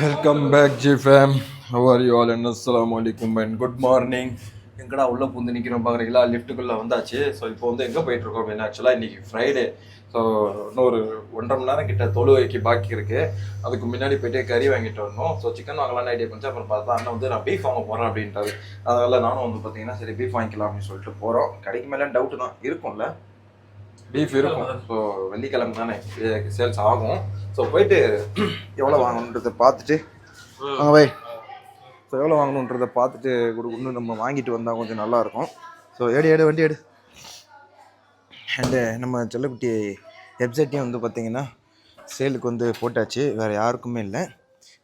Welcome back G fam how are you all என்ன அஸ்லாம் வலைக்கும் அண்ட் குட் மார்னிங் எங்கடா உள்ளே பூந்து நிற்கிறோம் பார்க்குறீங்களா லிஃப்ட்டுக்குள்ளே வந்தாச்சு. ஸோ இப்போ வந்து எங்கே போயிட்டுருக்கோம்? அப்படின்னு அப்படின்னா ஆக்சுவலாக இன்றைக்கி ஃப்ரைடே ஸோ இன்னொரு ஒன்றரை மணி நேரம் கிட்ட தொழுவைக்கு பாக்கி இருக்கு. அதுக்கு முன்னாடி போயிட்டு கறி வாங்கிட்டு வரணும். ஸோ சிக்கன் வாங்கலாம்னு ஐடியா கொஞ்சம் அப்புறம் பார்த்தா அண்ணன் வந்து நான் பீஃப் வாங்க போகிறேன் அப்படின்றது அதனால் நானும் வந்து பார்த்தீங்கன்னா சரி பீஃப் வாங்கிக்கலாம் அப்படின்னு சொல்லிட்டு போகிறோம் கடைக்கு மேலே டவுட்டு தான். இருக்கும்ல. பீஃப் இருக்கும். ஸோ வெள்ளிக்கிழமை தானே. சேல்ஸ் ஆகும். ஸோ போயிட்டு எவ்வளோ வாங்கணுன்றதை பார்த்துட்டு வாங்க வை ஸோ எவ்வளோ வாங்கணுன்றதை பார்த்துட்டு கொடுக்கணும் நம்ம வாங்கிட்டு வந்தால் கொஞ்சம் நல்லாயிருக்கும் ஸோ ஏடு ஏடு வண்டி எடு அண்டு நம்ம செல்லக்குட்டி வெப்சைட்டையும் வந்து பார்த்தீங்கன்னா சேலுக்கு வந்து போட்டாச்சு. வேறு யாருக்குமே இல்லை.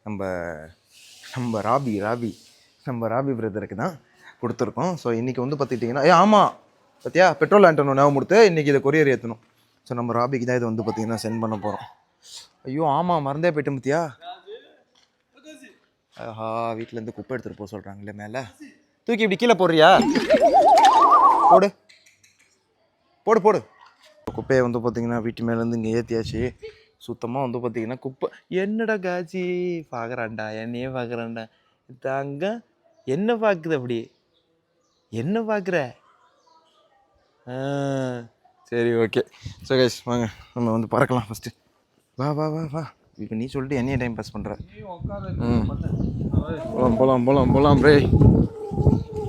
நம்ம நம்ம ராபி ராபி. நம்ம ராபி பிரதருக்கு தான் கொடுத்துருக்கோம். ஸோ இன்றைக்கி வந்து பார்த்துக்கிட்டிங்கன்னா ஏ ஆமாம் பார்த்தியா பெட்ரோல் ஆண்டணும் ஞாபகம் கொடுத்து இன்றைக்கி இதை கொரியர் ஏற்றணும் ஸோ நம்ம ராபிக்கு தான் இதை வந்து பார்த்திங்கன்னா சென்ட் பண்ண போகிறோம் ஐயோ ஆமாம் மறந்தே போயிட்டு மத்தியா ஆஹா வீட்டிலேருந்து குப்பை எடுத்துகிட்டு போக சொல்கிறாங்களே மேலே. தூக்கி இப்படி கீழே போடுறியா? போடு. போடு போடு. குப்பையை வந்து பார்த்தீங்கன்னா வீட்டு மேலேருந்து இங்கே ஏற்றியாச்சு சுத்தமாக வந்து பார்த்தீங்கன்னா குப்பை. என்னடா காஜி? பார்க்குறான்டா என்னையே பார்க்குறான்டா தாங்க என்ன பார்க்குது அப்படி? என்ன பார்க்குற சரி ஓகே ஸோ கைஸ் வாங்க. நம்ம வந்து பறக்கலாம் ஃபஸ்ட்டு வா வா வா வா. இப்போ நீ சொல்லிட்டு என்னைய டைம் பாஸ் பண்ணுற ம். போகலாம் போகலாம் போகலாம் போகலாம் ப்ரே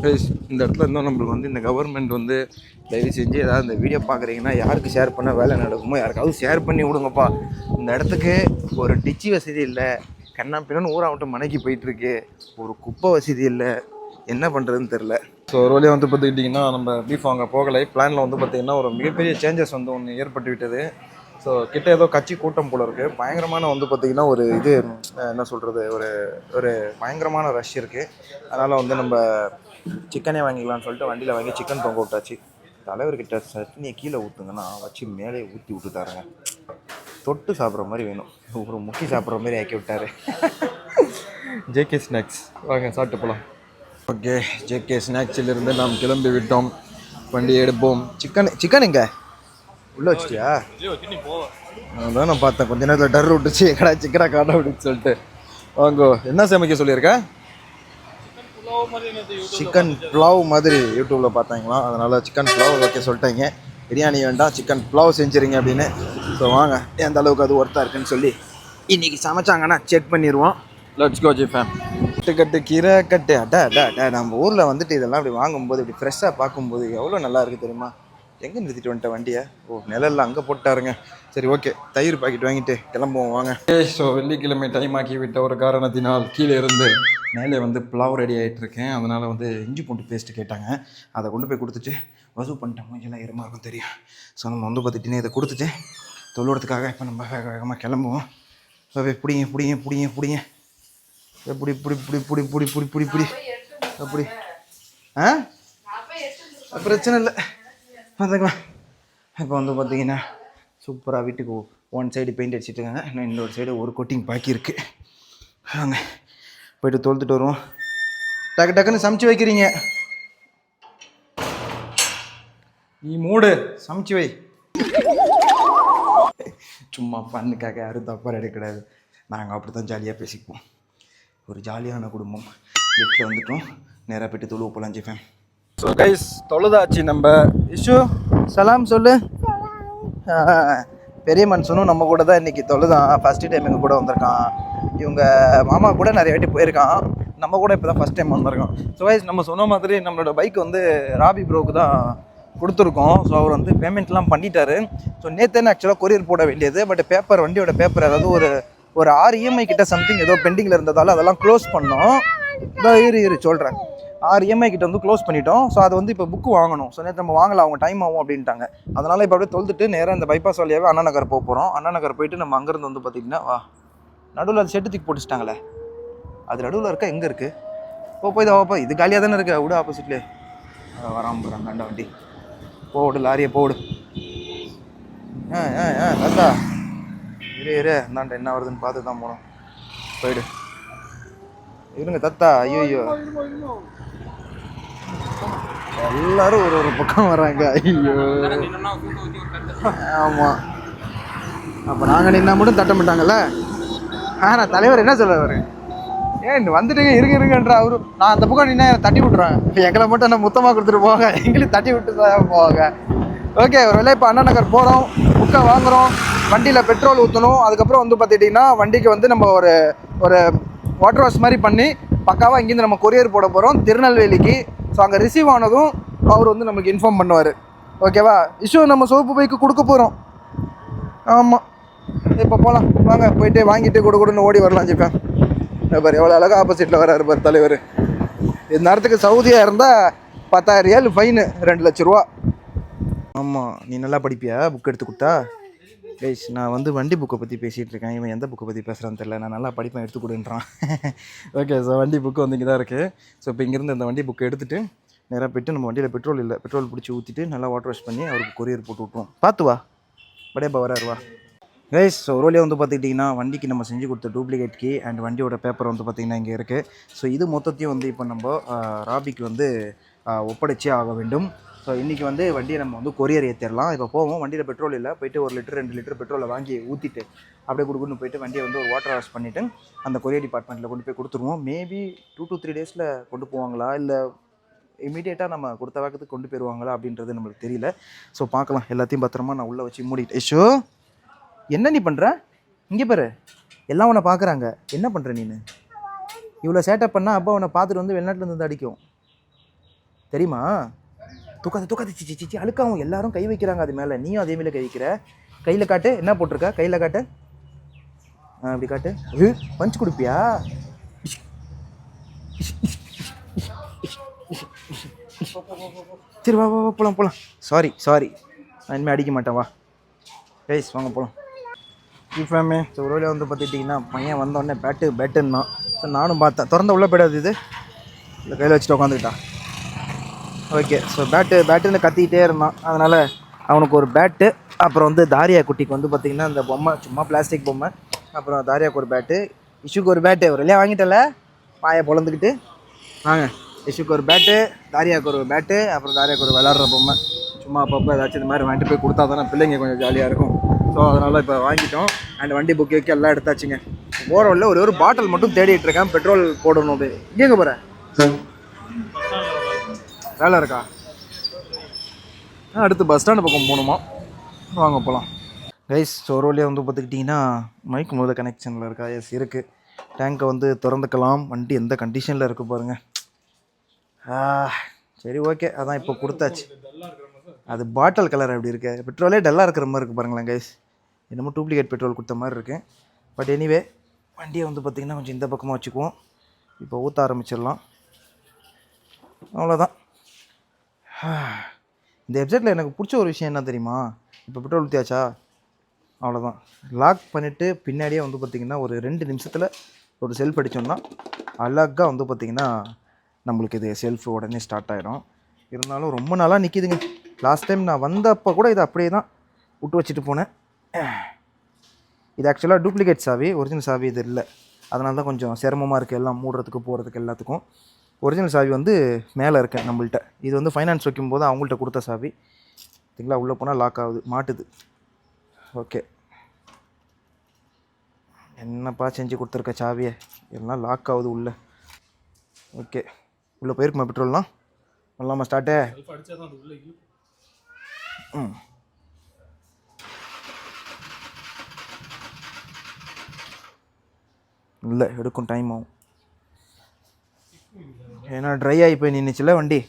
கைஸ் இந்த இடத்துல இருந்தோம் நம்மளுக்கு வந்து இந்த கவர்மெண்ட் வந்து தயவு செஞ்சு ஏதாவது இந்த வீடியோ பார்க்குறீங்கன்னா யாருக்கு ஷேர் பண்ண வேலை நடக்குமோ யாருக்காவது ஷேர் பண்ணி விடுங்கப்பா. இந்த இடத்துக்கு ஒரு டிச்சி வசதி இல்லை. கண்ணா பின்னு ஊரா விட்டு மனைக்கு போயிட்டுருக்கு ஒரு குப்பை வசதி இல்லை. என்ன பண்ணுறதுன்னு தெரில ஸோ ஒரு வழியாக வந்து பார்த்துக்கிட்டிங்கன்னா நம்ம பீஃப் வாங்க போகலை. பிளானில் வந்து பார்த்திங்கன்னா ஒரு மிகப்பெரிய சேஞ்சஸ் வந்து ஒன்று ஏற்பட்டு விட்டது. ஸோ கிட்ட ஏதோ கட்சி கூட்டம் போல இருக்குது பயங்கரமான வந்து பார்த்திங்கன்னா ஒரு இது என்ன சொல்கிறது ஒரு ஒரு பயங்கரமான ரஷ் இருக்குது அதனால் வந்து நம்ம சிக்கனே வாங்கிக்கலாம்னு சொல்லிட்டு வண்டியில் வாங்கி சிக்கன் தொங்க விட்டாச்சு. தலைவர்கிட்ட சட்னியை கீழே ஊற்றுங்கன்னா வச்சு மேலே ஊற்றி விட்டுட்டாருங்க. தொட்டு சாப்பிட்ற மாதிரி வேணும். ஒரு முக்கி சாப்பிட்ற மாதிரி ஆக்கி விட்டாரு. JK snacks. வாங்க சாப்பிட்டு போகலாம் ஓகே ஜேகே ஸ்நாக்ஸிலிருந்து நாம் கிளம்பி விட்டோம் வண்டி எடுப்போம். சிக்கன் சிக்கன் எங்க? உள்ள வச்சிட்டியா? அதான் நான் பார்த்தேன். கொஞ்ச நேரத்தில் டர் விட்டுச்சு. எங்கடா சிக்கனா காட்ட அப்படின்னு சொல்லிட்டு. வாங்கோ என்ன சமைக்க சொல்லியிருக்க? சிக்கன் புலாவ் மாதிரி யூடியூப்பில் பார்த்தாங்களாம் அதனால் சிக்கன் புலாவ் வைக்க சொல்லிட்டாங்க. பிரியாணி வேண்டாம் சிக்கன் புலாவ் செஞ்சுருங்க அப்படின்னு. ஸோ வாங்க. எந்த அளவுக்கு அது ஒர்த்தாக இருக்குன்னு சொல்லி இன்றைக்கி சமைச்சாங்கன்னா செக் பண்ணிடுவோம் லட்ஸ் கோ ஜி ஃபேம் கட்டு கட்டு கீரை கட்டு. அடா அட்டா அட்டா நம்ம ஊரில் வந்துட்டு இதெல்லாம் இப்படி வாங்கும்போது இப்படி ஃப்ரெஷ்ஷாக பார்க்கும்போது எவ்வளோ நல்லா இருக்குது தெரியுமா? எங்கே நிறுத்திட்டு வந்துட்ட வண்டியை? ஓ நிழலில் அங்கே போட்டாருங்க. சரி ஓகே தயிர் பாக்கெட் வாங்கிட்டு கிளம்புவோம் வாங்க. ஸோ வெள்ளிக்கிழமை டைம் ஆக்கி விட்ட ஒரு காரணத்தினால் கீழே இருந்து மேலே வந்து புலாவ் ரெடி ஆகிட்டு இருக்கேன். அதனால் வந்து இஞ்சி பூண்டு பேஸ்ட்டு கேட்டாங்க. அதை கொண்டு போய் கொடுத்துட்டு வசூ பண்ணிட்டோம் மூஞ்செல்லாம் ஈரமாக இருக்கும் தெரியும். ஸோ நம்ம வந்து பார்த்துட்டினே இதை கொடுத்துட்டு தொழுவதுக்காக இப்போ நம்ம வேக வேகமாக கிளம்புவோம். ஸோ பிடிங்க பிடிங்க பிடிங்க பிடிங்க. எப்படி புடி புடி புடி புடி புடி புடி புடி. அப்படி. ஆ? பிரச்சனை இல்லை. பார்த்துக்கலாம் இப்போ வந்து பார்த்தீங்கன்னா சூப்பராக வீட்டுக்கு ஒன் சைடு பெயிண்ட் அடிச்சிட்ருக்காங்க இன்னும் இன்னொரு சைடு ஒரு கோட்டிங் பாக்கி இருக்குது வாங்க. போயிட்டு தொழுத்துட்டு வருவோம். டக்கு டக்குன்னு சமைச்சு வைக்கிறீங்க. நீ மூடு. சமைச்சு வை. சும்மா பண்ணுக்காக யாரும் தப்பாக எடுக்கக்கூடாது. நாங்கள் அப்படி தான் ஜாலியாக பேசிக்குவோம். ஒரு ஜாலியான குடும்பம். லிஃப்ட்டில் வந்துட்டோம். நேராக போயிட்டு தொழுவ போகலாம் ஜிஃபேன் ஸோ கைஸ் தொழுதாச்சு நம்ம. இஷு சலாம் சொல்லு. பெரிய மனுஷனும் நம்ம கூட தான் இன்றைக்கி தொழுதான். ஃபஸ்ட்டு டைம் எங்கள் கூட வந்திருக்கான். இவங்க மாமா கூட நிறைய வாட்டி போயிருக்கான். நம்ம கூட இப்போ தான் ஃபஸ்ட் டைம் வந்திருக்கோம் ஸோ கைஸ் நம்ம சொன்ன மாதிரி நம்மளோட பைக் வந்து ராபி ப்ரோக்கு தான் கொடுத்துருக்கோம். ஸோ அவர் வந்து பேமெண்ட்லாம் பண்ணிட்டாரு. ஸோ நேற்றுன்னு ஆக்சுவலாக கொரியர் போட வேண்டியது பட் பேப்பர் வண்டியோட பேப்பர் அதாவது ஒரு ஒரு ஆறு இஎம்ஐ கிட்ட சம்திங் ஏதோ பெண்டிங்கில் இருந்ததால் அதெல்லாம் க்ளோஸ் பண்ணோம். இதோ இரு இரு சொல்கிறேன் ஆறு இஎம்ஐ கிட்ட வந்து க்ளோஸ் பண்ணிட்டோம். ஸோ அது வந்து இப்போ புக்கு வாங்கணும். ஸோ நேற்று நம்ம வாங்கலாம் அவங்க டைம் ஆகும் அப்படின்ட்டாங்க. அதனால் இப்போ அப்படியே தொழுதுட்டு நேராக இந்த பைபாஸ் வழியாகவே அண்ணா நகர் போக போகிறோம் அண்ணா நகர் போயிட்டு நம்ம அங்கேருந்து வந்து பார்த்திங்கன்னா வா. நடுவில் அது செட்டு தூக்கி போட்டுச்சிட்டாங்களே. அது நடுவில் இருக்கா? எங்கே இருக்குது போ போய் தான் வாப்பா இது காலியாக தானே இருக்கு? விடு ஆப்போசிட்லேயே வராமல் போகிறாங்க அண்டா வண்டி. போடு லாரியை போடு ஆ ஆ ஆ தாத்தா. இரு இரு இந்தாண்ட என்ன வருதுன்னு பார்த்து தான் போகணும் போயிடு. இருங்க தத்தா. ஐயோ ஐயோ. எல்லாரும் ஒரு ஒரு பக்கம் வராங்க. ஐயோ. ஆமாம் அப்போ நாங்கள் நின்னா மட்டும் தட்ட மாட்டாங்கல்ல? ஆ நான் தலைவர் என்ன சொல்ல வரேன்? ஏன் வந்துட்டீங்க இருங்க இருங்கன்ற அவரு. நான் அந்த பக்கம் நின்னா தட்டி விட்டுறேன் எங்களை மட்டும் என்ன மொத்தமாக கொடுத்துட்டு போக எங்களையும் தட்டி விட்டு தான் போவாங்க ஓகே ஒரு வேலை இப்போ அண்ணா நகர் போகிறோம் புக்கை வாங்குறோம் வண்டியில் பெட்ரோல் ஊற்றணும் அதுக்கப்புறம் வந்து பார்த்துக்கிட்டிங்கன்னா வண்டிக்கு வந்து நம்ம ஒரு ஒரு வாட்டர் வாஷ் மாதிரி பண்ணி பக்காவாக இங்கேருந்து நம்ம கொரியர் போட போகிறோம் திருநெல்வேலிக்கு. ஸோ அங்கே ரிசீவ் ஆனதும் அவர் வந்து நமக்கு இன்ஃபார்ம் பண்ணுவார். ஓகேவா இஷ்யூ நம்ம சோப்பு பைக்கு கொடுக்க போகிறோம் ஆமாம் இப்போ போகலாம் வாங்க போயிட்டு வாங்கிட்டு கொடு கொடுன்னு ஓடி வரலாம் ஜிப்பேன் பாரு எவ்வளோ அழகாக ஆப்போசிட்டில் வராரு பார் தலைவர். இந்த நேரத்துக்கு சவுதியாக இருந்தால் பத்தாயிரம் ரியால் ஃபைனு ரெண்டு லட்ச ரூபா. ஆமாம் நீ நல்லா படிப்பியா? புக் எடுத்து கொடுத்தா? கைஸ் நான் வந்து வண்டி புக்கை பற்றி பேசிகிட்டு இருக்கேன். இவன் எந்த புக்கை பற்றி பேசுகிறான்னு தெரியல. நான் நல்லா படிப்பேன் எடுத்து கொடுன்றான். ஓகே ஸோ வண்டி புக்கு வந்து இங்கே தான் இருக்குது ஸோ இப்போ இங்கேருந்து அந்த வண்டி புக்கை எடுத்துகிட்டு நேராக போயிட்டு நம்ம வண்டியில் பெட்ரோல் இல்லை பெட்ரோல் பிடிச்சி ஊற்றிட்டு நல்லா வாட்டர் வாஷ் பண்ணி அவருக்கு கொரியர் போட்டு விட்ருவோம் பார்த்து வா. படையப்பா வராரு வா. கைஸ் ஸோ ஒரு வந்து பார்த்துக்கிட்டிங்கன்னா வண்டிக்கு நம்ம செஞ்சு கொடுத்த டூப்ளிகேட் கீ அண்ட் வண்டியோட பேப்பர் வந்து பார்த்திங்கன்னா இங்கே இருக்குது ஸோ இது மொத்தத்தையும் வந்து இப்போ நம்ம ராபிக்கு வந்து ஒப்படைச்சே ஆக வேண்டும். ஸோ இன்றைக்கி வந்து வண்டியை நம்ம வந்து கொரியர் ஏற்றிடலாம் இப்போ போவோம். வண்டியில் பெட்ரோல் இல்லை. போயிட்டு ஒரு லிட்டர் ரெண்டு லிட்டர் பெட்ரோலை வாங்கி ஊற்றிட்டு அப்படியே கொடுக்குன்னு போயிட்டு வண்டியை வந்து ஒரு வாட்டர் வாஷ் பண்ணிவிட்டு அந்த கொரியர் டிபார்ட்மெண்ட்டில் கொண்டு போய் கொடுத்துருவோம். மேபி டூ டூ த்ரீ டேஸில் கொண்டு போவாங்களா? இல்லை இமீடியட்டாக நம்ம கொடுத்த வேகத்துக்கு கொண்டு போயிடுவாங்களா அப்படின்றது நம்மளுக்கு தெரியல. ஸோ பார்க்கலாம். எல்லாத்தையும் பத்திரமா நான் உள்ளே வச்சு மூடிட்டு. ஷோ! என்ன நீ பண்ணுற இங்கே பாரு. எல்லாம் உன்னை பார்க்குறாங்க. என்ன பண்ணுற நீ இவ்வளோ சேட்டப் பண்ணால் அப்பா உன்னை பார்த்துட்டு வந்து வெளிநாட்டில் இருந்து அடிக்கும். தெரியுமா? தூக்காது தூக்காது சிச்சி சிச்சி அழுக்காவும் எல்லாரும் கை வைக்கிறாங்க அது மேலே. நீயும் அதே மேலே கை வைக்கிற. கையில் காட்டு. என்ன போட்டிருக்க? கையில் காட்டு. ஆ அப்படி காட்டு. பஞ்சு பஞ்ச் கொடுப்பியா? சரி வா வா வா போகலாம் போகலாம் சாரி சாரி நான் இனிமேல் அடிக்க மாட்டேன். வா. கைஸ் வாங்க போகலாம் இப்போமே ஸோ ஒரு வந்து பார்த்துட்டிங்கன்னா பையன் வந்தோடனே பேட்டு பேட்டுன்னா ஸோ நானும் பார்த்தேன். திறந்த உள்ளே போயிடாது இது. இல்லை கையில் வச்சுட்டு உட்காந்துக்கிட்டான். ஓகே ஸோ பேட்டு பேட்டுன்னு கத்திக்கிட்டே இருந்தான். அதனால் அவனுக்கு ஒரு பேட்டு அப்புறம் வந்து தாரியா குட்டிக்கு வந்து பார்த்திங்கன்னா அந்த பொம்மை சும்மா பிளாஸ்டிக் பொம்மை. அப்புறம் தாரியாக்கு ஒரு பேட்டு இஷுக்கு ஒரு பேட்டு ஒரு இல்லையா வாங்கிட்டல? பாயை பொழந்துக்கிட்டு. வாங்க இஷுக்கு ஒரு பேட்டு தாரியாவுக்கு ஒரு பேட்டு அப்புறம் தாரியாக்கு ஒரு விளாட்ற பொம்மை. சும்மா அப்பப்போ ஏதாச்சும் இந்த மாதிரி வாங்கிட்டு போய் கொடுத்தா தானே பிள்ளைங்க கொஞ்சம் ஜாலியாக இருக்கும். ஸோ அதனால் இப்போ வாங்கிட்டோம். அண்ட் வண்டி புக் வைக்க எல்லாம் எடுத்தாச்சுங்க. போகிற ஒரு ஒரே ஒரு பாட்டில் மட்டும் தேடிட்டு இருக்கேன். பெட்ரோல் போடணும் அது. எங்கே போகிறேன் வேலை இருக்கா? ஆ, அடுத்து பஸ் ஸ்டாண்டு பக்கம் போகணுமா? வாங்க போகலாம் கைஸ் ஸோ வந்து பார்த்துக்கிட்டிங்கன்னா மைக் முதல்ல கனெக்ஷனில் இருக்கா? எஸ் இருக்குது டேங்க்கை வந்து திறந்துக்கலாம். வண்டி எந்த கண்டிஷனில் இருக்குது பாருங்கள் சரி ஓகே அதான் இப்போ கொடுத்தாச்சு. அது பாட்டில் கலர் அப்படி இருக்கு? பெட்ரோலே டல்லாக இருக்கிற மாதிரி இருக்குது பாருங்களேன் கைஸ் என்னமோ டூப்ளிகேட் பெட்ரோல் கொடுத்த மாதிரி இருக்குது பட் எனிவே வண்டியை வந்து பார்த்திங்கன்னா கொஞ்சம் இந்த பக்கமாக வச்சுக்குவோம். இப்போ ஊற்ற ஆரம்பிச்சிடலாம். அவ்வளோதான் இந்த வெப்சைட்டில் எனக்கு பிடிச்ச ஒரு விஷயம் என்ன தெரியுமா? இப்போ பெட்ரோல் ஊற்றியாச்சா அவ்வளோதான் லாக் பண்ணிவிட்டு பின்னாடியே வந்து பார்த்திங்கன்னா ஒரு ரெண்டு நிமிஷத்தில் ஒரு செல்ஃப் அடித்தோம்னா அழகாக வந்து பார்த்திங்கன்னா நம்மளுக்கு இது செல்ஃப் உடனே ஸ்டார்ட் ஆகிடும் இருந்தாலும் ரொம்ப நாளாக நிற்கிதுங்க லாஸ்ட் டைம் நான் வந்தப்போ கூட இது அப்படியே தான் விட்டு வச்சுட்டு போனேன். இது ஆக்சுவலாக டூப்ளிகேட் சாவி ஒரிஜினல் சாவி இது இல்லை. அதனால தான் கொஞ்சம் சிரமமாக இருக்குது எல்லாம் மூடுறதுக்கு போகிறதுக்கு எல்லாத்துக்கும். ஒரிஜினல் சாவி வந்து மேலே இருக்கு நம்மள்ட்ட. இது வந்து ஃபைனான்ஸ் வைக்கும்போது அவங்கள்ட்ட கொடுத்த சாவி. சரிங்களா? உள்ளே போனால் லாக் ஆகுது. மாட்டுது. ஓகே என்னப்பா செஞ்சு கொடுத்துருக்க சாவியை? எல்லாம் லாக் ஆகுது உள்ளே. ஓகே உள்ளே போயிருக்குமா பெட்ரோல்லாம் பண்ணலாமா ஸ்டார்ட்டு ம். இல்லை எடுக்கும் டைம் ஆகும். ஏன்னா ட்ரை ஆகி போய் நின்றுச்சுல வண்டி?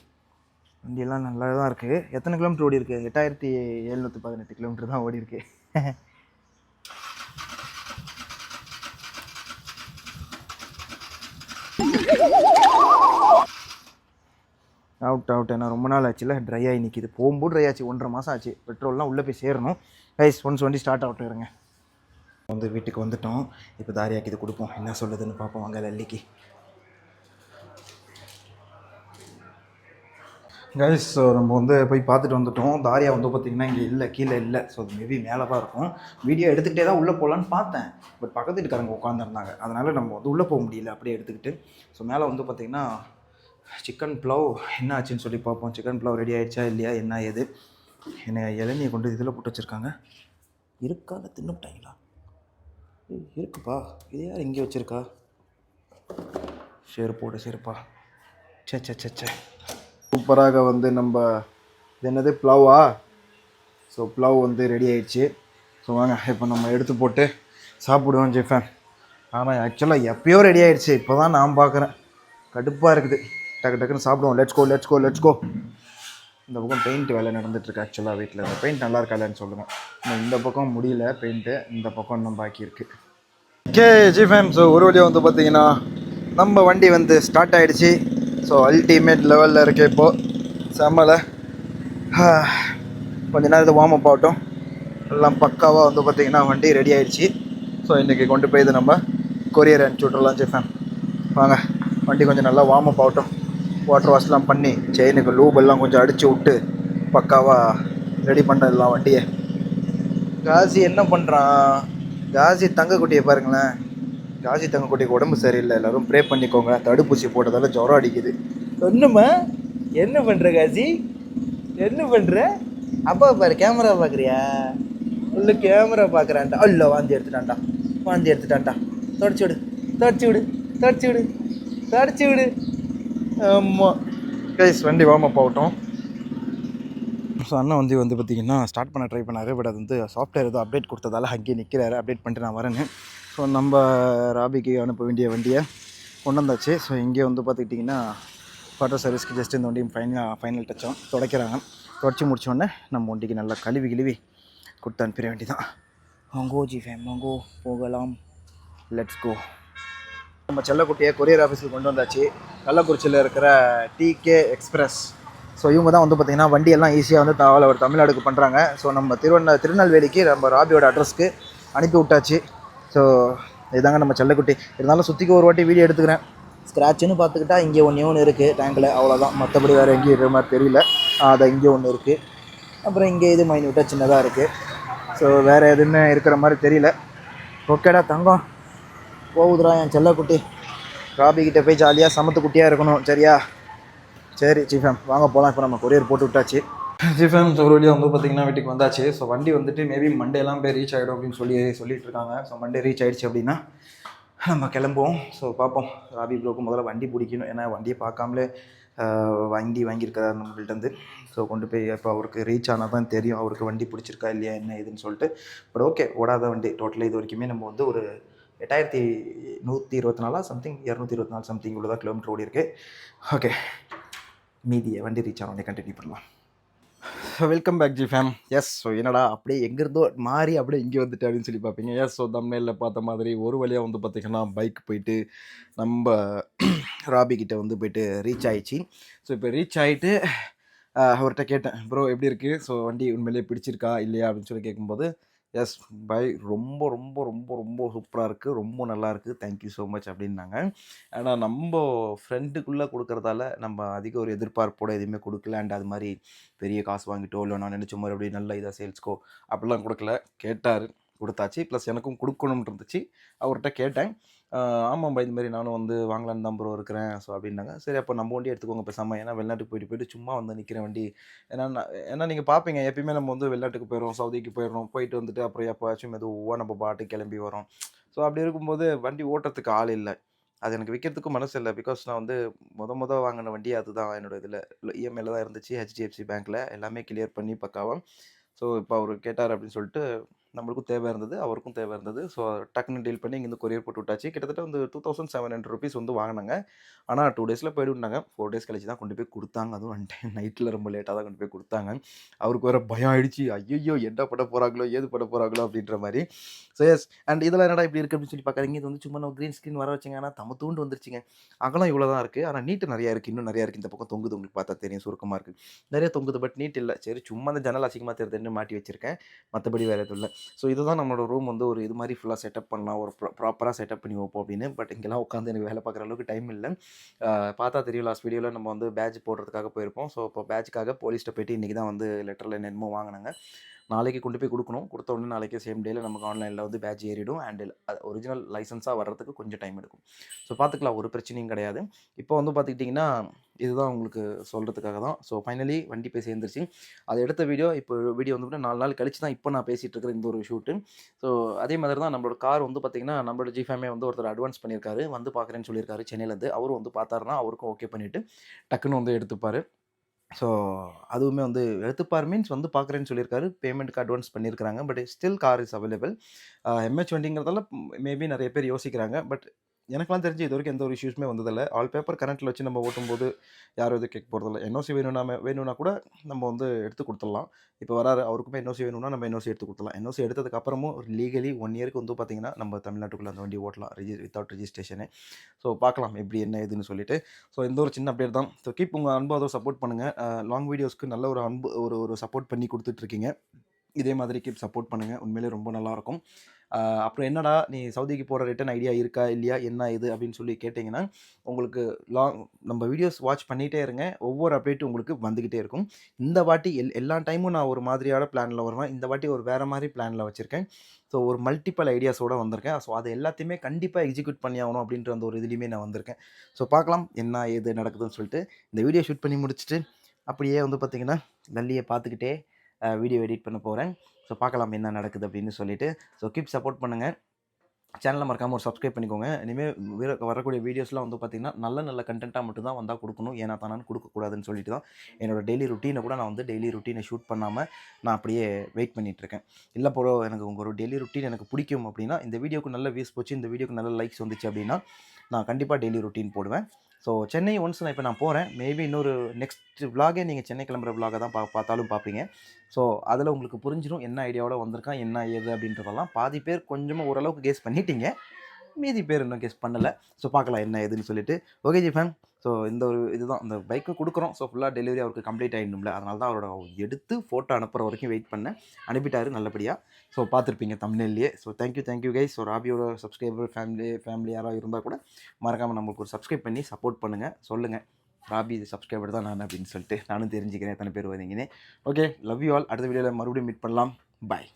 வண்டியெல்லாம் நல்லா தான் இருக்குது எத்தனை கிலோமீட்டர் ஓடி இருக்குது எட்டாயிரத்தி எழுநூற்றி பதினெட்டு கிலோமீட்டர் தான் ஓடி இருக்கு அவுட் அவுட் ஏன்னா ரொம்ப நாள் ஆச்சுல ட்ரை ஆகி நிற்கிது போகும்போது ட்ரை ஆச்சு. ஒன்றரை மாதம் ஆச்சு. பெட்ரோல்லாம் உள்ளே போய் சேரணும். கைஸ் ஒன்ஸ் வண்டி ஸ்டார்ட் ஆகட்டும் இருங்க வந்து வீட்டுக்கு வந்துட்டோம். இப்போ தாரியாக்கு இது கொடுப்போம். என்ன சொல்லுதுன்னு பார்ப்போம். வாங்க லல்லிக்கு. கைஸ் ஸோ நம்ம வந்து போய் பார்த்துட்டு வந்துட்டோம். தாரியா வந்து பார்த்திங்கன்னா இங்கே இல்லை கீழே இல்லை. ஸோ அது மேபி மேலே தான் இருக்கும். வீடியோ எடுத்துக்கிட்டே தான் உள்ளே போகலான்னு பார்த்தேன். பட் பக்கத்து வீட்டுக்காரங்க உட்காந்துருந்தாங்க அதனால் நம்ம வந்து உள்ளே போக முடியல அப்படியே எடுத்துக்கிட்டு. ஸோ மேலே வந்து பார்த்திங்கன்னா சிக்கன் ப்ளவ் என்ன ஆச்சுன்னு சொல்லி பார்ப்போம். சிக்கன் ப்ளவ் ரெடி ஆகிடுச்சா இல்லையா என்ன ஏது? என்னை இளநியை கொண்டு இதில் போட்டு வச்சுருக்காங்க. இருக்கா இல்லை தின்னுட்டாங்களா? இருக்குப்பா. இது யார் இங்கே வச்சுருக்கா? போடு சரிப்பா. சே சே சே சே சூப்பராக வந்து நம்ம என்னது ப்ளவா ஸோ ப்ளவ் வந்து ரெடி ஆயிடுச்சு. ஸோ வாங்க இப்போ நம்ம எடுத்து போட்டு சாப்பிடுவோம் ஜெஃபேன் ஆனால் ஆக்சுவலாக எப்பயோ ரெடி ஆயிடுச்சு. இப்போ தான் நான் பார்க்குறேன் கடுப்பாக இருக்குது. டக்கு டக்குன்னு சாப்பிடுவோம். Let's go let's go let's go இந்த பக்கம் பெயிண்ட் வேலை நடந்துட்டுருக்கு ஆக்சுவலாக வீட்டில் இந்த பெயிண்ட் நல்லா இருக்கா இல்லைன்னு சொல்லுங்கள் இன்னும் இந்த பக்கம் முடியல பெயிண்ட்டு இந்த பக்கம் இன்னும் பாக்கி இருக்குது ஓகே ஜி ஃபேம் ஸோ ஒரு வழியாக வந்து பார்த்தீங்கன்னா நம்ம வண்டி வந்து ஸ்டார்ட் ஆகிடுச்சு ஸோ அல்டிமேட் லெவலில் இருக்கு இப்போது செம்மல. கொஞ்ச நேரத்தை வார்ம் அப் ஆகட்டும். எல்லாம் பக்காவாக வந்து பார்த்திங்கன்னா வண்டி ரெடி ஆயிடுச்சு. ஸோ இன்றைக்கி கொண்டு போய் இது நம்ம கொரியர் அனுப்பிச்சி விட்றலாம் ஜி வாங்க வண்டி கொஞ்சம் நல்லா வார்ம் அப் ஆகட்டும். வாட்டர் வாஷ்லாம் பண்ணி செயினுக்கு லூப் எல்லாம் கொஞ்சம் அடித்து விட்டு பக்காவாக ரெடி பண்ணிடலாம் வண்டியை. காசி என்ன பண்ணுறான் காசி தங்கக்குட்டியை பாருங்களேன். காசி தங்கக்குட்டிக்கு உடம்பு சரியில்லை எல்லாரும் ப்ரே பண்ணிக்கோங்க. தடுப்பூசி போட்டதால ஜுரம் அடிக்குது. ஒன்றுமா என்ன பண்ணுற காசி? என்ன பண்ணுற அப்பா பாரு கேமரா பார்க்குறியா உள்ள கேமரா பார்க்குறான்டா அல்ல வாந்தி எடுத்துட்டான்டா. வாந்தி எடுத்துட்டான்டா. தொடச்சி விடு. தொடச்சி விடு. தொடச்சி விடு. தொடச்சி விடு. ஆமாம் கைஸ் வண்டி வார்ம் அப் ஆகட்டும். ஸோ அண்ணன் வந்து வந்து பார்த்தீங்கன்னா ஸ்டார்ட் பண்ண ட்ரை பண்ணார். பட் அது வந்து சாஃப்ட்வேர் ஏதோ அப்டேட் கொடுத்ததால அங்கேயே நிற்கிறாரு அப்டேட் பண்ணிட்டு நான் வரேன்னு. ஸோ நம்ம ராபிக்கு அனுப்ப வேண்டிய வண்டியை கொண்டு வந்தாச்சு ஸோ இங்கே வந்து பார்த்துக்கிட்டிங்கன்னா வாட்டர் சர்வீஸ்க்கு ஜஸ்ட் இந்த வண்டியும் ஃபைனல் ஃபைனல் டச்சம் துடைக்கிறாங்க. தொடச்சி முடித்தோடனே நம்ம வண்டிக்கு நல்லா கழுவி கிழுவி கொடுத்து அனுப்பிட வேண்டிதான் வாங்கோ ஜி ஃபேம் வாங்கோ போகலாம். லெட்ஸ் கோ நம்ம செல்லக்குட்டியை கொரியர் ஆஃபீஸுக்கு கொண்டு வந்தாச்சு. கள்ளக்குறிச்சியில் இருக்கிற டிகே எக்ஸ்பிரஸ் ஸோ இவங்க தான் வந்து பார்த்திங்கன்னா வண்டியெல்லாம் ஈஸியாக வந்து தகவல் அவர் தமிழ்நாடுக்கு பண்ணுறாங்க ஸோ நம்ம திருவண்ண திருநெல்வேலிக்கு நம்ம ராபியோட அட்ரஸ்க்கு அனுப்பி விட்டாச்சு. ஸோ இதுதாங்க நம்ம செல்லக்குட்டி. இருந்தாலும் சுற்றிக்கு ஒரு வாட்டி வீடியோ எடுத்துக்கிறேன். ஸ்க்ராட்சுன்னு பார்த்துக்கிட்டா இங்கே ஒன்றே ஒன்று இருக்குது டேங்கில் அவ்வளோதான் மற்றபடி வேறு எங்கேயும் இருக்கிற மாதிரி தெரியல. அதை இங்கே ஒன்று இருக்குது அப்புறம் இங்கே இது மைன்யூட்டாக சின்னதாக இருக்குது ஸோ வேறு எதுவுமே இருக்கிற மாதிரி தெரியல. ஓகேடா தங்கம். போகுதுடா என் செல்லக்குட்டி. ராபிக்கிட்ட போய் ஜாலியாக சமத்து குட்டியாக இருக்கணும். சரியா? சரி சீஃபம் வாங்க போகலாம் இப்போ நம்ம கொரியர் போட்டு விட்டாச்சு. ஜிஃபம் ஒரு வழியாக வந்து பார்த்தீங்கன்னா வீட்டுக்கு வந்தாச்சு. ஸோ வண்டி வந்துட்டு மேபி மண்டேலாம் போய் ரீச் ஆகிடும் அப்படின்னு சொல்லி சொல்லிட்டு இருக்காங்க. ஸோ மண்டே ரீச் ஆயிடுச்சு அப்படின்னா நம்ம கிளம்புவோம். ஸோ பார்ப்போம். ராபி ப்ரோக்கு முதல்ல வண்டி பிடிக்கணும். ஏன்னா வண்டியை பார்க்காமலே வண்டி வாங்கியிருக்காரு நம்மள்ட்ட இருந்து. ஸோ கொண்டு போய் இப்போ அவருக்கு ரீச் ஆனால் தான் தெரியும். அவருக்கு வண்டி பிடிச்சிருக்கா இல்லையா என்ன ஏதுன்னு சொல்லிட்டு. பட் ஓகே ஓடாத வண்டி. டோட்டலாக இது வரைக்குமே நம்ம வந்து ஒரு எட்டாயிரத்தி நூற்றி இருபத்தி நாலா சம்திங் இரநூத்தி இருபத்தி நாலு சம்திங் இவ்வளோ தான் கிலோமீட்டர் ஓடி இருக்கு ஓகே மீதியை வண்டி ரீச் ஆனோடனே கண்டினியூ பண்ணலாம். Welcome back G fam yes so என்னடா அப்படியே எங்கேருந்தோ மாறி அப்படியே இங்கே வந்துட்டு அப்படின்னு சொல்லி பார்ப்பீங்க. எஸ் ஸோ தம்மையில் பார்த்த மாதிரி ஒரு வழியாக வந்து பார்த்திங்கன்னா பைக் போயிட்டு நம்ம ராபி வந்து போயிட்டு ரீச் ஆயிடுச்சு. ஸோ இப்போ ரீச் ஆகிட்டு அவர்கிட்ட கேட்டேன் ப்ரோ எப்படி இருக்குது ஸோ வண்டி உண்மையிலேயே பிடிச்சிருக்கா? இல்லையா? அப்படின்னு சொல்லி கேட்கும்போது எஸ் பை. ரொம்ப ரொம்ப ரொம்ப ரொம்ப சூப்பராக இருக்குது ரொம்ப நல்லா இருக்குது தேங்க்யூ ஸோ மச் அப்படின்னாங்க. ஆனால் நம்ம ஃப்ரெண்டுக்குள்ளே கொடுக்குறதால நம்ம அதிக ஒரு எதிர்பார்ப்போட எதுவுமே கொடுக்கல. அண்ட் அது மாதிரி பெரிய காசு வாங்கிட்டோ இல்லை நான் நினச்ச மாதிரி அப்படியே நல்ல இதாக சேல்ஸ்க்கோ அப்படிலாம் கொடுக்கல. கேட்டார் கொடுத்தாச்சு. ப்ளஸ் எனக்கும் கொடுக்கணும்னு இருந்துச்சு. அவர்கிட்ட கேட்டேன். ஆமாம்பா இந்த மாதிரி நானும் வந்து வாங்கலான்னு தான் ப்ரோ இருக்கிறேன். ஸோ அப்படின்னாங்க. சரி அப்போ நம்ம வண்டி எடுத்துக்கோங்க பேசாமல் ஏன்னா வெளிநாட்டுக்கு போயிட்டு போயிட்டு சும்மா வந்து நிற்கிற வண்டி. ஏன்னா நான் ஏன்னா நீங்கள் பார்ப்பீங்க எப்பயுமே நம்ம வந்து வெளிநாட்டுக்கு போயிடுறோம் சவுதிக்கு போயிடுறோம் போயிட்டு வந்துட்டு அப்புறம் எப்போயாச்சும் மெதுவாக நம்ம பாட்டு கிளம்பி வரோம். ஸோ அப்படி இருக்கும்போது வண்டி ஓட்டுறதுக்கு ஆள் இல்லை. அது எனக்கு விற்கிறதுக்கும் மனசு இல்லை. பிகாஸ் நான் வந்து முத முத வாங்கின வண்டி அதுதான். என்னோட இதில் இஎம்ஐயில் தான் இருந்துச்சு ஹெச்டிஎஃப்சி பேங்க்கில் எல்லாமே கிளியர் பண்ணி பக்காவாக ஸோ இப்போ அவர் கேட்டார் அப்படின்னு சொல்லிட்டு நம்மளுக்கும் தேவை இருந்தது அவருக்கும் தேவை இருந்தது. ஸோ டக்குன்னு டீல் பண்ணி இங்கேருந்து கொரியர் போட்டு விட்டாச்சு. கிட்டத்தட்ட வந்து two thousand seven hundred rupees வந்து வாங்கினாங்க. ஆனால் டூ டேஸில் போயிடுனாங்க ஃபோர் டேஸ் கழிச்சு தான் கொண்டு போய் கொடுத்தாங்க. அதுவும் ஒன் டைம் நைட்டில் ரொம்ப லேட்டாக தான் கொண்டு போய் கொடுத்தாங்க. அவருக்கு வேறு பயம் ஆயிடுச்சு. ஐயோ என்ன பட போகிறாங்களோ ஏது பட போகிறாங்களோ அப்படின்ற மாதிரி. ஸோ எஸ் அண்ட் இதெல்லாம் என்னடா இப்படி இருக்குது அப்படின்னு சொல்லி பார்க்குறீங்க இது வந்து சும்மா நம்ம க்ரீன் ஸ்க்ரீன் வர வச்சுங்க. ஆனால் தம்ம தூண்டு வந்துருச்சுங்க. அகலம் இவ்வளோ தான் இருக்குது ஆனால் நீட்டு நிறையா இருக்குது இன்னும் நிறையா இருக்குது இந்த பக்கம் தொங்குது. உங்களுக்கு பார்த்தா தெரியும். சுருக்கமாக இருக்குது நிறைய தொங்குது பட் நீட் இல்லை. சரி சும்மா அந்த ஜன்னல் அசிங்கமாக தெரியுதுன்னு மாட்டி வச்சிருக்கேன் மற்றபடி வேறு எதுவும் இல்லை. ஸோ இதுதான் நம்மளோட ரூம் வந்து ஒரு இது மாதிரி ஃபுல்லாக செட்டப் பண்ணலாம். ஒரு ப்ராப்பராக செட்டப் பண்ணி வைப்போம் அப்படின்னு. பட் இங்கெல்லாம் உட்காந்து எனக்கு வேலை பார்க்குற அளவுக்கு டைம் இல்லை. பார்த்தா தெரியும் லாஸ்ட் வீடியோவில் நம்ம வந்து பேட்ச் போடுறதுக்காக போயிருப்போம். ஸோ இப்போ பேட்சுக்காக போலீஸ்கிட்ட போயிட்டு இன்றைக்கி தான் வந்து லெட்டரில் நென்மோ வாங்கினாங்க. நாளைக்கு கொண்டு போய் கொடுக்கணும். கொடுத்த உடனே நாளைக்கு சேம் டேயில் நமக்கு ஆன்லைனில் வந்து பேட்ச் ஏறிடும் அண்ட் ஒரிஜினல் லைசன்ஸாக வர்றதுக்கு கொஞ்சம் டைம் எடுக்கும். ஸோ பார்த்துக்கலாம். ஒரு பிரச்சனையும் கிடையாது. இப்போ வந்து பார்த்துக்கிட்டிங்கன்னா இதுதான் உங்களுக்கு சொல்கிறதுக்காக தான். ஸோ ஃபைனலி வண்டி போய் சேர்ந்துருச்சு. அது எடுத்த வீடியோ இப்போ வீடியோ வந்து நாலு நாள் கழிச்சு தான் இப்போ நான் பேசிகிட்டு இருக்கிற இந்த ஒரு ஷூட்டு ஸோ அதே மாதிரி தான் நம்மளோட கார் வந்து பார்த்திங்கன்னா நம்மளோட ஜிஃபேமே வந்து ஒருத்தர் அட்வான்ஸ் பண்ணியிருக்காரு. வந்து பார்க்குறேன்னு சொல்லியிருக்காரு. சென்னையிலேருந்து அவரும் வந்து பார்த்தாருன்னா அவருக்கும் ஓகே பண்ணிவிட்டு டக்குன்னு வந்து எடுத்துப்பார். ஸோ அதுவுமே வந்து எடுத்துப்பார் மீன்ஸ் வந்து பார்க்குறேன்னு சொல்லியிருக்காரு. பேமெண்ட்டுக்கு அட்வான்ஸ் பண்ணியிருக்காங்க but still car is available MH வண்டிங்கிறதால maybe நிறைய பேர் யோசிக்கிறாங்க. பட் எனக்குலாம் தெரிஞ்சு இது வரைக்கும் எந்த ஒரு இஷ்யூஸுமே வந்ததில்லை. ஆல் பேப்பர் கரண்ட்டில் வச்சு நம்ம ஓட்டும்போது யாரும் எதுவும் கேட்க போகிறதில்ல என்ஓசி வேணும்னா வேணும்னா கூட நம்ம வந்து எடுத்து கொடுத்துடலாம். இப்போ வராரு அவருக்குமே என்ஓசி வேணும்னா நம்ம என்ஓசி எடுத்து கொடுத்துலாம் என்ஓசி எடுத்ததுக்கப்புறமும் லீகலி ஒன் இயருக்கு வந்து பார்த்திங்கன்னா நம்ம தமிழ்நாட்டுக்குள்ளே அந்த வண்டி ஓட்டலாம். ரிஜி வித்தவுட் ரிஜிஸ்ட்ரேஷனு ஸோ பார்க்கலாம் எப்படி என்ன ஏதுன்னு சொல்லிட்டு. ஸோ இந்த ஒரு சின்ன அப்டேட் தான். ஸோ கீப் உங்கள் அன்பு அதை சப்போர்ட் பண்ணுங்கள் லாங் வீடியோஸ்க்கு நல்ல ஒரு அன்பு ஒரு ஒரு சப்போர்ட் பண்ணி கொடுத்துட்ருக்கீங்க இதே மாதிரி கீப் சப்போர்ட் பண்ணுங்கள் உண்மையிலே ரொம்ப நல்லாயிருக்கும் அப்புறம் என்னடா நீ சவுதிக்கு போகிற ரிட்டன் ஐடியா இருக்கா? இல்லையா? என்ன இது? அப்படின்னு சொல்லி கேட்டிங்கன்னா உங்களுக்கு லாங் நம்ம வீடியோஸ் வாட்ச் பண்ணிகிட்டே இருங்க. ஒவ்வொரு அப்டேட்டும் உங்களுக்கு வந்துக்கிட்டே இருக்கும். இந்த வாட்டி எல் எல்லா டைமும் நான் ஒரு மாதிரியான பிளானில் வருவேன். இந்த வாட்டி ஒரு வேறு மாதிரி பிளானில் வச்சுருக்கேன். ஸோ ஒரு மல்டிப்பல் ஐடியாஸோடு வந்திருக்கேன். ஸோ அது எல்லாத்தையுமே கண்டிப்பாக எக்ஸிக்யூட் பண்ணி ஆகணும் அப்படின்ற அந்த ஒரு இதுலேயுமே நான் வந்திருக்கேன். ஸோ பார்க்கலாம் என்ன ஏது நடக்குதுன்னு சொல்லிட்டு. இந்த வீடியோ ஷூட் பண்ணி முடிச்சுட்டு அப்படியே வந்து பார்த்திங்கன்னா லல்லியை பார்த்துக்கிட்டே வீடியோ எடிட் பண்ண போகிறேன் ஸோ பார்க்கலாம் என்ன நடக்குது அப்படின்னு சொல்லிட்டு. ஸோ கீப் சப்போர்ட் பண்ணுங்கள் சேனலை மறக்காமல் ஒரு சப்ஸ்கிரைப் பண்ணிக்கோங்க. இனிமேல் வரக்கூடிய வீடியோஸ்லாம் வந்து பார்த்திங்கன்னா நல்ல நல்ல கண்டென்ட்டாக மட்டும்தான் வந்தால் கொடுக்கணும். ஏன்னா தானான்னு கொடுக்கக்கூடாதுன்னு சொல்லிட்டு தான் என்னோடய டெய்லி ருட்டீனை கூட நான் வந்து டெய்லி ருட்டீனை ஷூட் பண்ணாமல் நான் அப்படியே வெயிட் பண்ணிகிட்ருக்கேன் இல்லை ப்ரோ எனக்கு உங்கள் ஒரு டெய்லி ருட்டீன் எனக்கு பிடிக்கும் அப்படின்னா இந்த வீடியோக்கு நல்ல வியூஸ் போச்சு இந்த வீடியோக்கு நல்ல லைக்ஸ் வந்துச்சு அப்படின்னா நான் கண்டிப்பாக டெய்லி ருட்டீன் போடுவேன். ஸோ சென்னை ஒன்ஸ் நான் இப்போ நான் போகிறேன் மேபி இன்னொரு நெக்ஸ்ட் விலாகே நீங்கள் சென்னை கிளம்புற vlog-அ தான் பா பார்த்தாலும் பார்ப்பீங்க. ஸோ அதில் உங்களுக்கு புரிஞ்சிடும் என்ன ஐடியாவோட வந்திருக்கான் என்ன ஏது அப்படின்றதெல்லாம். பாதி பேர் கொஞ்சமாக ஓரளவுக்கு கேஸ் பண்ணிட்டீங்க. மீதி பேர் இன்னும் கெஸ் பண்ணலை. ஸோ பார்க்கலாம் என்ன ஏதுன்னு சொல்லிட்டு. ஓகே ஜி ஃபேன் ஸோ இந்த ஒரு இதுதான். இந்த பைக்கை கொடுக்குறோம். ஸோ ஃபுல்லாக டெலிவரி அவருக்கு கம்ப்ளீட் ஆகிடணும்ல அதனால தான் அவரோட எடுத்து ஃபோட்டோ அனுப்புகிற வரைக்கும் வெயிட் பண்ணேன். அனுப்பிட்டாரு நல்லபடியாக ஸோ பார்த்துருப்பீங்க தமிழ்லேயே so thank you thank you guys so ராபியோட subscriber family family யாராவது இருந்தால் கூட மறக்காமல் நம்மளுக்கு ஒரு சப்ஸ்கிரைப் பண்ணி சப்போர்ட் பண்ணுங்கள் சொல்லுங்கள் ராபி சப்ஸ்கிரைபர் தான் நான் அப்படின்னு சொல்லிட்டு நானும் தெரிஞ்சுக்கிறேன். எத்தனை பேர் வரீங்கன்னு ஓகே லவ் யூ ஆல் அடுத்த வீடியோவில் மறுபடியும் மீட் பண்ணலாம். பாய்